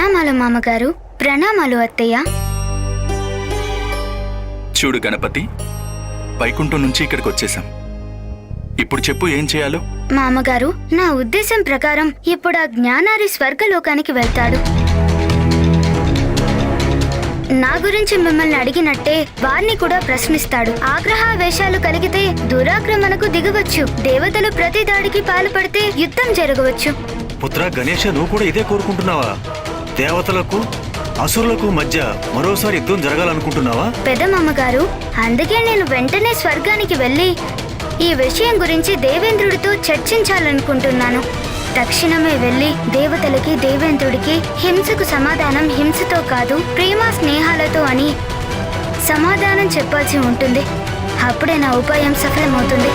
ప్రణామాలు మామగారు. ప్రణామాలు అత్తయ్య. చూడు గణపతి వైకుంఠం నుంచి ఇక్కడికి వచ్చేసాం ఇప్పుడు చెప్పు ఏం చేయాలో? మామగారు నా ఉద్దేశం ప్రకారం ఇప్పుడు ఆ జ్ఞానారి స్వర్గలోకానికి వెళ్తాడు. నా గురించి మిమ్మల్ని అడిగినట్టే వారిని కూడా ప్రశ్నిస్తాడు. ఆగ్రహావేశాలు కలిగితే దురాక్రమణకు దిగవచ్చు. దేవతలు ప్రతి దాడికి పాల్పడితే యుద్ధం జరగవచ్చు. పుత్ర గణేష నువ్వు కూడా ఇదే కోరుకుంటున్నావా? దేవతలకు అసురులకు మధ్య మరోసారి యుద్ధం జరగాలనుకుంటున్నావా? పెదమమ్మగారు అందుకే నేను వెంటనే స్వర్గానికి వెళ్ళి ఈ విషయం గురించి దేవేంద్రుడితో చర్చించాలనుకుంటున్నాను. తక్షణమే వెళ్ళి దేవతలకి దేవేంద్రుడికి హింసకు సమాధానం హింసతో కాదు ప్రేమ స్నేహాలతో అని సమాధానం చెప్పాల్సి ఉంటుంది. అప్పుడే నా ఉపాయం సఫలమవుతుంది.